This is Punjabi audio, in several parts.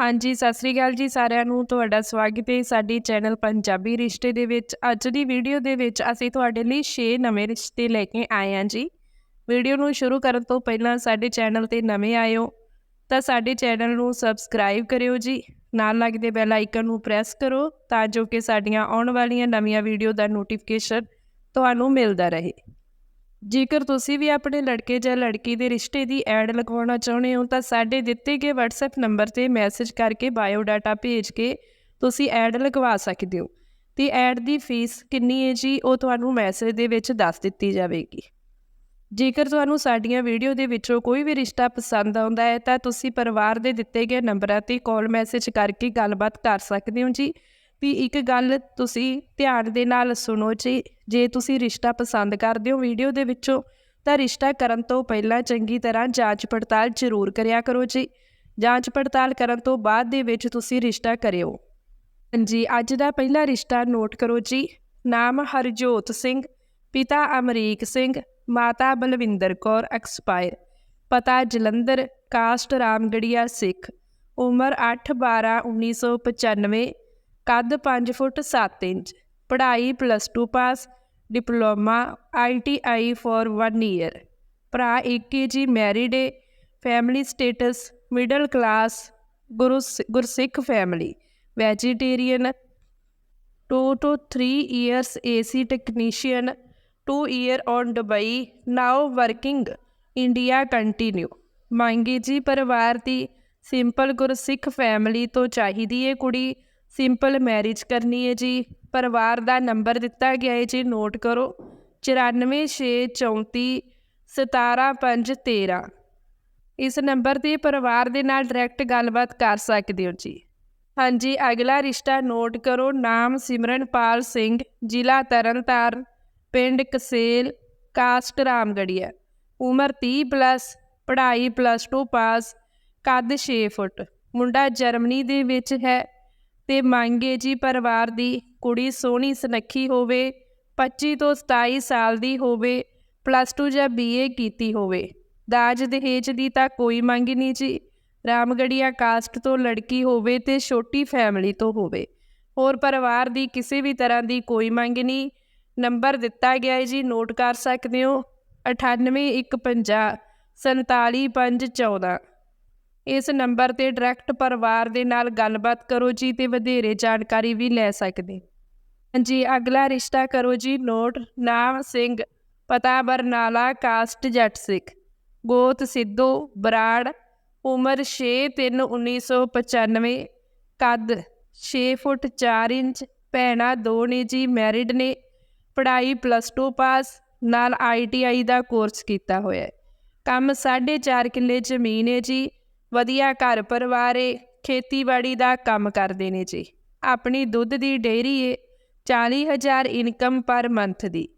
ਹਾਂਜੀ, ਸਤਿ ਸ੍ਰੀ ਅਕਾਲ ਜੀ ਸਾਰਿਆਂ ਨੂੰ, ਤੁਹਾਡਾ ਸਵਾਗਤ ਹੈ ਸਾਡੀ ਚੈਨਲ ਪੰਜਾਬੀ ਰਿਸ਼ਤੇ ਦੇ ਵਿੱਚ। ਅੱਜ ਦੀ ਵੀਡੀਓ ਦੇ ਵਿੱਚ ਅਸੀਂ ਤੁਹਾਡੇ ਲਈ 6 ਨਵੇਂ ਰਿਸ਼ਤੇ ਲੈ ਕੇ ਆਏ ਹਾਂ ਜੀ। ਵੀਡੀਓ ਨੂੰ ਸ਼ੁਰੂ ਕਰਨ ਤੋਂ ਪਹਿਲਾਂ ਸਾਡੇ ਚੈਨਲ ਤੇ ਨਵੇਂ ਆਏ ਹੋ ਤਾਂ ਸਾਡੇ ਚੈਨਲ ਨੂੰ ਸਬਸਕ੍ਰਾਈਬ ਕਰਿਓ ਜੀ। ਨਾਲ ਲੱਗਦੇ ਬੈਲ ਆਈਕਨ ਨੂੰ ਪ੍ਰੈਸ ਕਰੋ, ਤਾਂ ਜੋ ਕਿ ਸਾਡੀਆਂ ਆਉਣ ਵਾਲੀਆਂ ਨਵੀਆਂ ਵੀਡੀਓ ਦਾ ਨੋਟੀਫਿਕੇਸ਼ਨ ਤੁਹਾਨੂੰ ਮਿਲਦਾ ਰਹੇ। ਜੇਕਰ ਤੁਸੀਂ ਵੀ ਆਪਣੇ ਲੜਕੇ ਜਾਂ ਲੜਕੀ ਦੇ ਰਿਸ਼ਤੇ ਦੀ ਐਡ ਲਗਵਾਉਣਾ ਚਾਹੁੰਦੇ ਹੋ, ਤਾਂ ਸਾਡੇ ਦਿੱਤੇ ਗਏ WhatsApp ਨੰਬਰ ਤੇ ਮੈਸੇਜ ਕਰਕੇ ਬਾਇਓ ਡਾਟਾ ਭੇਜ ਕੇ ਤੁਸੀਂ ਐਡ ਲਗਵਾ ਸਕਦੇ ਹੋ। ਤੇ ਐਡ ਦੀ ਫੀਸ ਕਿੰਨੀ ਹੈ ਜੀ, ਉਹ ਤੁਹਾਨੂੰ ਮੈਸੇਜ ਦੇ ਵਿੱਚ ਦੱਸ ਦਿੱਤੀ ਜਾਵੇਗੀ। ਜੇਕਰ ਤੁਹਾਨੂੰ ਸਾਡੀਆਂ ਵੀਡੀਓ ਦੇ ਵਿੱਚੋਂ ਕੋਈ ਵੀ ਰਿਸ਼ਤਾ ਪਸੰਦ ਆਉਂਦਾ ਹੈ, ਤਾਂ ਤੁਸੀਂ ਪਰਿਵਾਰ ਦੇ ਦਿੱਤੇ ਗਏ ਨੰਬਰਾਂ ਤੇ ਕਾਲ ਮੈਸੇਜ ਕਰਕੇ ਗੱਲਬਾਤ ਕਰ ਸਕਦੇ ਹੋ ਜੀ। ਵੀ ਇੱਕ ਗੱਲ ਤੁਸੀਂ ਧਿਆਨ ਦੇ ਨਾਲ ਸੁਣੋ ਜੀ। ਜੇ ਤੁਸੀਂ ਰਿਸ਼ਤਾ ਪਸੰਦ ਕਰਦੇ ਹੋ ਵੀਡੀਓ ਦੇ ਵਿੱਚੋਂ, ਤਾਂ ਰਿਸ਼ਤਾ ਕਰਨ ਤੋਂ ਪਹਿਲਾਂ ਚੰਗੀ ਤਰ੍ਹਾਂ ਜਾਂਚ ਪੜਤਾਲ ਜ਼ਰੂਰ ਕਰਿਆ ਕਰੋ ਜੀ। ਜਾਂਚ ਪੜਤਾਲ ਕਰਨ ਤੋਂ ਬਾਅਦ ਦੇ ਵਿੱਚ ਤੁਸੀਂ ਰਿਸ਼ਤਾ ਕਰਿਓ। ਹਾਂਜੀ, ਅੱਜ ਦਾ ਪਹਿਲਾ ਰਿਸ਼ਤਾ ਨੋਟ ਕਰੋ ਜੀ। ਨਾਮ ਹਰਜੋਤ ਸਿੰਘ, ਪਿਤਾ ਅਮਰੀਕ ਸਿੰਘ, ਮਾਤਾ ਬਲਵਿੰਦਰ ਕੌਰ ਐਕਸਪਾਇਰ। ਪਤਾ ਜਲੰਧਰ, ਕਾਸਟ ਰਾਮਗੜੀਆ ਸਿੱਖ। ਉਮਰ 8 12 1995 ਕੱਦ 5 ਫੁੱਟ 7 ਇੰਚ, ਪੜ੍ਹਾਈ plus 2 pass diploma ITI for 1 year ਭਰਾ ਇੱਕ ਜੀ married A family status middle class Guru Gursikh family vegetarian 2 to 3 years AC technician 2 year on Dubai, now working, India continue. ਮੰਗੀ ਜੀ ਪਰਿਵਾਰ ਦੀ ਸਿੰਪਲ ਗੁਰਸਿੱਖ ਫੈਮਿਲੀ ਤੋਂ ਚਾਹੀਦੀ ਏ ਕੁੜੀ ਸਿੰਪਲ ਮੈਰਿਜ ਕਰਨੀ ਹੈ ਜੀ, ਪਰਿਵਾਰ ਦਾ ਨੰਬਰ ਦਿੱਤਾ ਗਿਆ ਹੈ ਜੀ, ਨੋਟ ਕਰੋ 9464417513 ਇਸ ਨੰਬਰ ਤੇ ਪਰਿਵਾਰ ਦੇ ਨਾਲ ਡਾਇਰੈਕਟ ਗੱਲਬਾਤ ਕਰ ਸਕਦੇ ਹੋ ਜੀ। ਹਾਂਜੀ, ਅਗਲਾ ਰਿਸ਼ਤਾ ਨੋਟ ਕਰੋ, ਨਾਮ ਸਿਮਰਨਪਾਲ ਸਿੰਘ, ਜ਼ਿਲ੍ਹਾ ਤਰਨਤਾਰਨ, ਪਿੰਡ ਕਸੇਲ, ਕਾਸਟ ਰਾਮਗੜੀਆ। ਉਮਰ 30 ਪਲੱਸ ਪੜ੍ਹਾਈ ਪਲੱਸ 2 ਪਾਸ ਕੱਦ 6 ਫੁੱਟ। ਮੁੰਡਾ ਜਰਮਨੀ ਦੇ ਵਿੱਚ ਹੈ। ਤੇ ਮੰਗੇ ਜੀ ਪਰਿਵਾਰ ਦੀ ਕੁੜੀ ਸੋਹਣੀ ਸੁਨੱਖੀ ਹੋਵੇ 25 ਤੋਂ 27 ਸਾਲ ਦੀ ਹੋਵੇ ਪਲੱਸ 2 ਜਾਂ ਬੀਏ ਕੀਤੀ ਹੋਵੇ। ਦਾਜ ਦਹੇਜ ਦੀ ਤਾਂ ਕੋਈ ਮੰਗ ਨਹੀਂ ਜੀ। ਰਾਮਗੜੀਆ ਕਾਸਟ ਤੋਂ ਲੜਕੀ ਹੋਵੇ ਤੇ ਛੋਟੀ ਫੈਮਿਲੀ ਤੋਂ ਹੋਵੇ। ਹੋਰ ਪਰਿਵਾਰ ਦੀ ਕਿਸੇ ਵੀ ਤਰ੍ਹਾਂ ਦੀ ਕੋਈ ਮੰਗ ਨਹੀਂ। ਨੰਬਰ ਦਿੱਤਾ ਗਿਆ ਹੈ ਜੀ ਨੋਟ ਕਰ ਸਕਦੇ ਹੋ। 98150 47514 ਇਸ ਨੰਬਰ ਤੇ ਡਾਇਰੈਕਟ ਪਰਿਵਾਰ ਦੇ ਨਾਲ ਗੱਲਬਾਤ ਕਰੋ ਜੀ ਤੇ ਵਧੇਰੇ ਜਾਣਕਾਰੀ ਵੀ ਲੈ ਸਕਦੇ। ਹਾਂਜੀ, ਅਗਲਾ ਰਿਸ਼ਤਾ ਕਰੋ ਜੀ, ਨੋਟ, ਨਾਮ, ਸਿੰਘ, ਪਤਾ, ਬਰਨਾਲਾ, ਕਾਸਟ, ਜੱਟ ਸਿੱਖ। ਗੋਤ, ਸਿੱਧੂ, ਬਰਾੜ, ਉਮਰ 6 3 1995 ਕੱਦ 6 ਫੁੱਟ 4 ਇੰਚ, ਭੈਣਾ ਦੋ ਨੇ ਜੀ, ਮੈਰਿਡ ਨੇ। ਪੜ੍ਹਾਈ ਪਲੱਸ 2 ਪਾਸ, ਨਾਲ ਆਈਟੀਆਈ ਦਾ ਕੋਰਸ ਕੀਤਾ ਹੋਇਆ ਹੈ। ਕੰਮ 4.5 ਕਿੱਲੇ ਜ਼ਮੀਨ ਹੈ ਜੀ। ਵਧੀਆ ਘਰ ਪਰਿਵਾਰ ਏ ਖੇਤੀਬਾੜੀ ਦਾ ਕੰਮ ਕਰਦੇ ਨੇ ਜੀ। ਆਪਣੀ ਦੁੱਧ ਦੀ ਡੇਅਰੀ ਏ 40000 ਇਨਕਮ ਪਰ ਮੰਥ ਦੀ।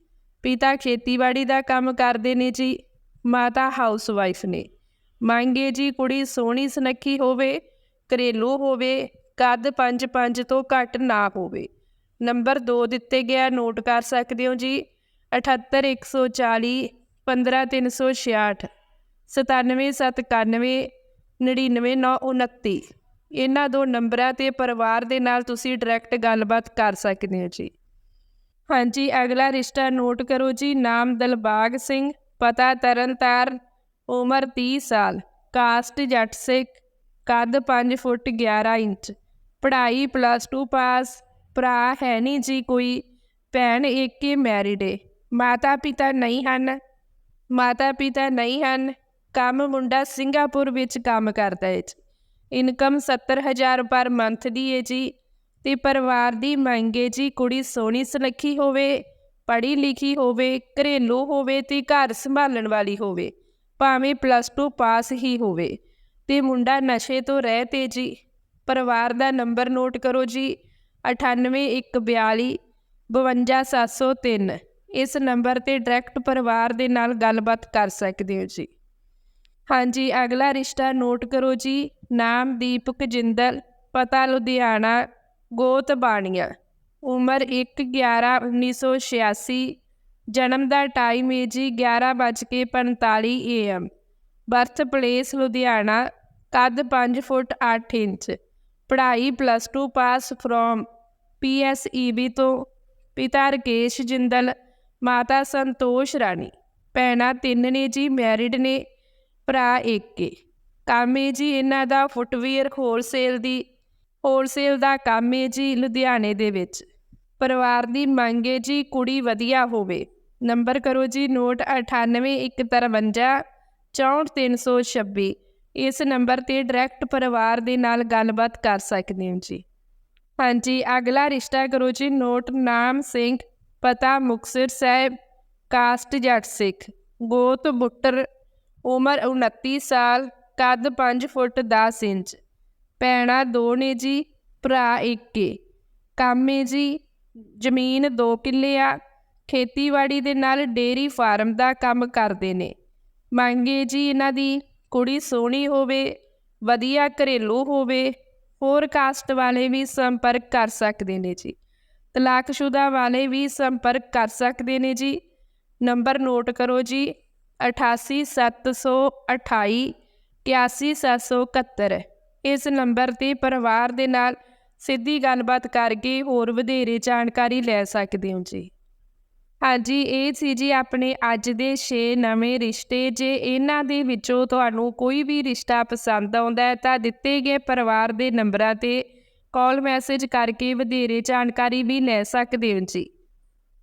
ਪਿਤਾ ਖੇਤੀਬਾੜੀ ਦਾ ਕੰਮ ਕਰਦੇ ਨੇ ਜੀ, ਮਾਤਾ ਹਾਊਸ ਵਾਈਫ ਨੇ। ਮੰਗੇ ਜੀ ਕੁੜੀ ਸੋਹਣੀ ਸੁਨੱਖੀ ਹੋਵੇ, ਘਰੇਲੂ ਹੋਵੇ, ਕੱਦ 5-5 ਤੋਂ ਘੱਟ ਨਾ ਹੋਵੇ। ਨੰਬਰ 2 ਦਿੱਤੇ ਗਿਆ, ਨੋਟ ਕਰ ਸਕਦੇ ਹੋ ਜੀ 78140 15366 97791 99929 ਇਹਨਾਂ ਦੋ ਨੰਬਰਾਂ ਤੇ ਪਰਿਵਾਰ ਦੇ ਨਾਲ ਤੁਸੀਂ ਡਾਇਰੈਕਟ ਗੱਲਬਾਤ ਕਰ ਸਕਦੇ ਹੋ ਜੀ। ਹਾਂਜੀ, ਅਗਲਾ ਰਿਸ਼ਤਾ ਨੋਟ ਕਰੋ ਜੀ। ਨਾਮ ਦਲਬਾਗ ਸਿੰਘ, ਪਤਾ ਤਰਨਤਾਰਨ, ਉਮਰ 30 ਸਾਲ, ਕਾਸਟ ਜੱਟ ਸਿੱਖ, ਕੱਦ 5 ਫੁੱਟ 11 ਇੰਚ। ਪੜ੍ਹਾਈ ਪਲੱਸ 2 ਪਾਸ ਭਰਾ ਹੈ ਨਹੀਂ ਜੀ ਕੋਈ, ਭੈਣ ਏਕੇ ਮੈਰਿਡ ਏ। ਮਾਤਾ ਪਿਤਾ ਨਹੀਂ ਹਨ ਮਾਤਾ ਪਿਤਾ ਨਹੀਂ ਹਨ ਕੰਮ ਮੁੰਡਾ ਸਿੰਗਾਪੁਰ ਵਿੱਚ ਕੰਮ ਕਰਦਾ ਹੈ ਜੀ। ਇਨਕਮ 70000 ਪਰ ਮੰਥ ਦੀ ਹੈ ਜੀ ਤੇ ਪਰਿਵਾਰ ਦੀ ਮੰਗ ਹੈ ਜੀ ਕੁੜੀ ਸੋਹਣੀ ਸੁਨੱਖੀ ਹੋਵੇ, ਪੜ੍ਹੀ ਲਿਖੀ ਹੋਵੇ, ਘਰੇਲੂ ਹੋਵੇ ਤੇ ਘਰ ਸੰਭਾਲਣ ਵਾਲੀ ਹੋਵੇ, ਭਾਵੇਂ ਪਲੱਸ 2 ਪਾਸ ਹੀ ਹੋਵੇ। ਤੇ ਮੁੰਡਾ ਨਸ਼ੇ ਤੋਂ ਰਹਿ ਤੇ ਜੀ। ਪਰਿਵਾਰ ਦਾ ਨੰਬਰ ਨੋਟ ਕਰੋ ਜੀ 98142 52703 ਇਸ ਨੰਬਰ ਤੇ ਡਾਇਰੈਕਟ ਪਰਿਵਾਰ ਦੇ ਨਾਲ ਗੱਲਬਾਤ ਕਰ ਸਕਦੇ ਹੋ ਜੀ। ਹਾਂਜੀ, ਅਗਲਾ ਰਿਸ਼ਤਾ ਨੋਟ ਕਰੋ ਜੀ। ਨਾਮ ਦੀਪਕ ਜਿੰਦਲ, ਪਤਾ ਲੁਧਿਆਣਾ, ਗੋਤ ਬਾਣੀਆ। ਉਮਰ 1/11/1986 ਜਨਮ ਦਾ ਟਾਈਮ ਹੈ ਜੀ 11:45 ਏਐਮ ਬਰਥ ਪਲੇਸ ਲੁਧਿਆਣਾ, ਕੱਦ 5 ਫੁੱਟ 8 ਇੰਚ। ਪੜ੍ਹਾਈ ਪਲੱਸ 2 ਪਾਸ ਫਰੋਮ ਪੀਐਸਈਬੀ ਤੋਂ। ਪਿਤਾ ਰਕੇਸ਼ ਜਿੰਦਲ, ਮਾਤਾ ਸੰਤੋਸ਼ ਰਾਣੀ। ਭੈਣਾਂ ਤਿੰਨ ਨੇ ਜੀ, ਮੈਰਿਡ ਨੇ। ਭਰਾ ਏਕੇ। ਏ ਕੰਮ ਏ ਜੀ ਇਹਨਾਂ ਦਾ ਫੁੱਟਵੇਅਰ ਹੋਲਸੇਲ ਦੀ ਹੋਲਸੇਲ ਦਾ ਕੰਮ ਏ ਜੀ ਲੁਧਿਆਣੇ ਦੇ ਵਿੱਚ। ਪਰਿਵਾਰ ਦੀ ਮੰਗ ਹੈ ਜੀ ਕੁੜੀ ਵਧੀਆ ਹੋਵੇ। ਨੰਬਰ ਕਰੋ ਜੀ ਨੋਟ 9815 64326 ਇਸ ਨੰਬਰ ਤੇ ਡਾਇਰੈਕਟ ਪਰਿਵਾਰ ਦੇ ਨਾਲ ਗੱਲਬਾਤ ਕਰ ਸਕਦੇ ਹੋ ਜੀ। ਹਾਂਜੀ, ਅਗਲਾ ਰਿਸ਼ਤਾ ਕਰੋ ਜੀ ਨੋਟ ਨਾਮ ਸਿੰਘ, ਪਤਾ ਮੁਕਤਸਰ ਸਾਹਿਬ, ਕਾਸਟ ਜੱਟ ਸਿੱਖ, ਗੋਤ ਬੁੱਟਰ ਉਮਰ 29 ਸਾਲ, ਕੱਦ 5 ਫੁੱਟ 10 ਇੰਚ ਭੈਣਾਂ ਦੋ ਨੇ ਜੀ ਭਰਾ ਇੱਕ। ਏ ਕੰਮ ਏ ਜੀ, ਜ਼ਮੀਨ 2 ਕਿੱਲੇ ਆ ਖੇਤੀਬਾੜੀ ਦੇ ਨਾਲ ਡੇਰੀ ਫਾਰਮ ਦਾ ਕੰਮ ਕਰਦੇ ਨੇ। ਮੰਗੇ ਜੀ ਇਹਨਾਂ ਦੀ ਕੁੜੀ ਸੋਹਣੀ ਹੋਵੇ, ਵਧੀਆ ਘਰੇਲੂ ਹੋਵੇ, ਹੋਰ ਕਾਸਟ ਵਾਲੇ ਵੀ ਸੰਪਰਕ ਕਰ ਸਕਦੇ ਨੇ ਜੀ। ਤਲਾਕਸ਼ੁਦਾ ਵਾਲੇ ਵੀ ਸੰਪਰਕ ਕਰ ਸਕਦੇ ਨੇ ਜੀ। ਨੰਬਰ ਨੋਟ ਕਰੋ ਜੀ 88728 81771 ਇਸ ਨੰਬਰ ਤੇ ਪਰਿਵਾਰ ਦੇ ਨਾਲ ਸਿੱਧੀ ਗੱਲਬਾਤ ਕਰਕੇ ਹੋਰ ਵਧੇਰੇ ਜਾਣਕਾਰੀ ਲੈ ਸਕਦੇ ਹੋ ਜੀ। ਹਾਂਜੀ, ਇਹ ਸੀ ਜੀ ਆਪਣੇ ਅੱਜ ਦੇ 6 ਨਵੇਂ ਰਿਸ਼ਤੇ। ਜੇ ਇਹਨਾਂ ਦੇ ਵਿੱਚੋਂ ਤੁਹਾਨੂੰ ਕੋਈ ਵੀ ਰਿਸ਼ਤਾ ਪਸੰਦ ਆਉਂਦਾ ਹੈ, ਤਾਂ ਦਿੱਤੇ ਗਏ ਪਰਿਵਾਰ ਦੇ ਨੰਬਰਾਂ ਤੇ ਕਾਲ ਮੈਸੇਜ ਕਰਕੇ ਵਧੇਰੇ ਜਾਣਕਾਰੀ ਵੀ ਲੈ ਸਕਦੇ ਹੋ ਜੀ।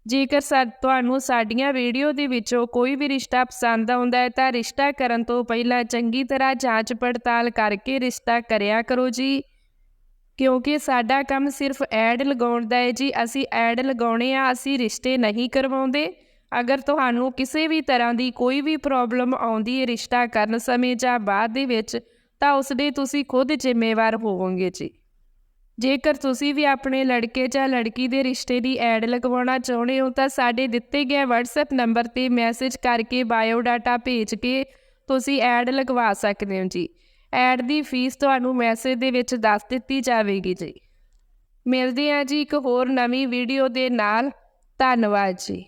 ਜੇਕਰ ਸਾ, ਤੁਹਾਨੂੰ ਸਾਡੀਆਂ ਵੀਡੀਓ ਦੇ ਵਿੱਚੋਂ ਕੋਈ ਵੀ ਰਿਸ਼ਤਾ ਪਸੰਦ ਆਉਂਦਾ ਹੈ, ਤਾਂ ਰਿਸ਼ਤਾ ਕਰਨ ਤੋਂ ਪਹਿਲਾਂ ਚੰਗੀ ਤਰ੍ਹਾਂ ਜਾਂਚ ਪੜਤਾਲ ਕਰਕੇ ਰਿਸ਼ਤਾ ਕਰਿਆ ਕਰੋ ਜੀ। ਕਿਉਂਕਿ ਸਾਡਾ ਕੰਮ ਸਿਰਫ ਐਡ ਲਗਾਉਣ ਦਾ ਹੈ ਜੀ। ਅਸੀਂ ਐਡ ਲਗਾਉਣੇ ਆ, ਅਸੀਂ ਰਿਸ਼ਤੇ ਨਹੀਂ ਕਰਵਾਉਂਦੇ। ਅਗਰ ਤੁਹਾਨੂੰ ਕਿਸੇ ਵੀ ਤਰ੍ਹਾਂ ਦੀ ਕੋਈ ਵੀ ਪ੍ਰੋਬਲਮ ਆਉਂਦੀ ਹੈ, ਰਿਸ਼ਤਾ ਕਰਨ ਸਮੇਂ ਜਾਂ ਬਾਅਦ ਦੇ ਵਿੱਚ, ਤਾਂ ਉਸ ਦੇ ਤੁਸੀਂ ਖੁਦ ਜ਼ਿੰਮੇਵਾਰ ਹੋਵੋਗੇ ਜੀ। ਜੇਕਰ ਤੁਸੀਂ ਵੀ ਆਪਣੇ ਲੜਕੇ ਜਾਂ ਲੜਕੀ ਦੇ ਰਿਸ਼ਤੇ ਦੀ ਐਡ ਲਗਵਾਉਣਾ ਚਾਹੁੰਦੇ ਹੋ, ਤਾਂ ਸਾਡੇ ਦਿੱਤੇ ਗਏ WhatsApp ਨੰਬਰ ਤੇ ਮੈਸੇਜ ਕਰਕੇ ਬਾਇਓ ਡਾਟਾ ਭੇਜ ਕੇ ਤੁਸੀਂ ਐਡ ਲਗਵਾ ਸਕਦੇ ਹੋ ਜੀ। ਐਡ ਦੀ ਫੀਸ ਤੁਹਾਨੂੰ ਮੈਸੇਜ ਦੇ ਵਿੱਚ ਦੱਸ ਦਿੱਤੀ ਜਾਵੇਗੀ ਜੀ। ਮਿਲਦੇ ਹਾਂ ਜੀ ਇੱਕ ਹੋਰ ਨਵੀਂ ਵੀਡੀਓ ਦੇ ਨਾਲ। ਧੰਨਵਾਦ ਜੀ।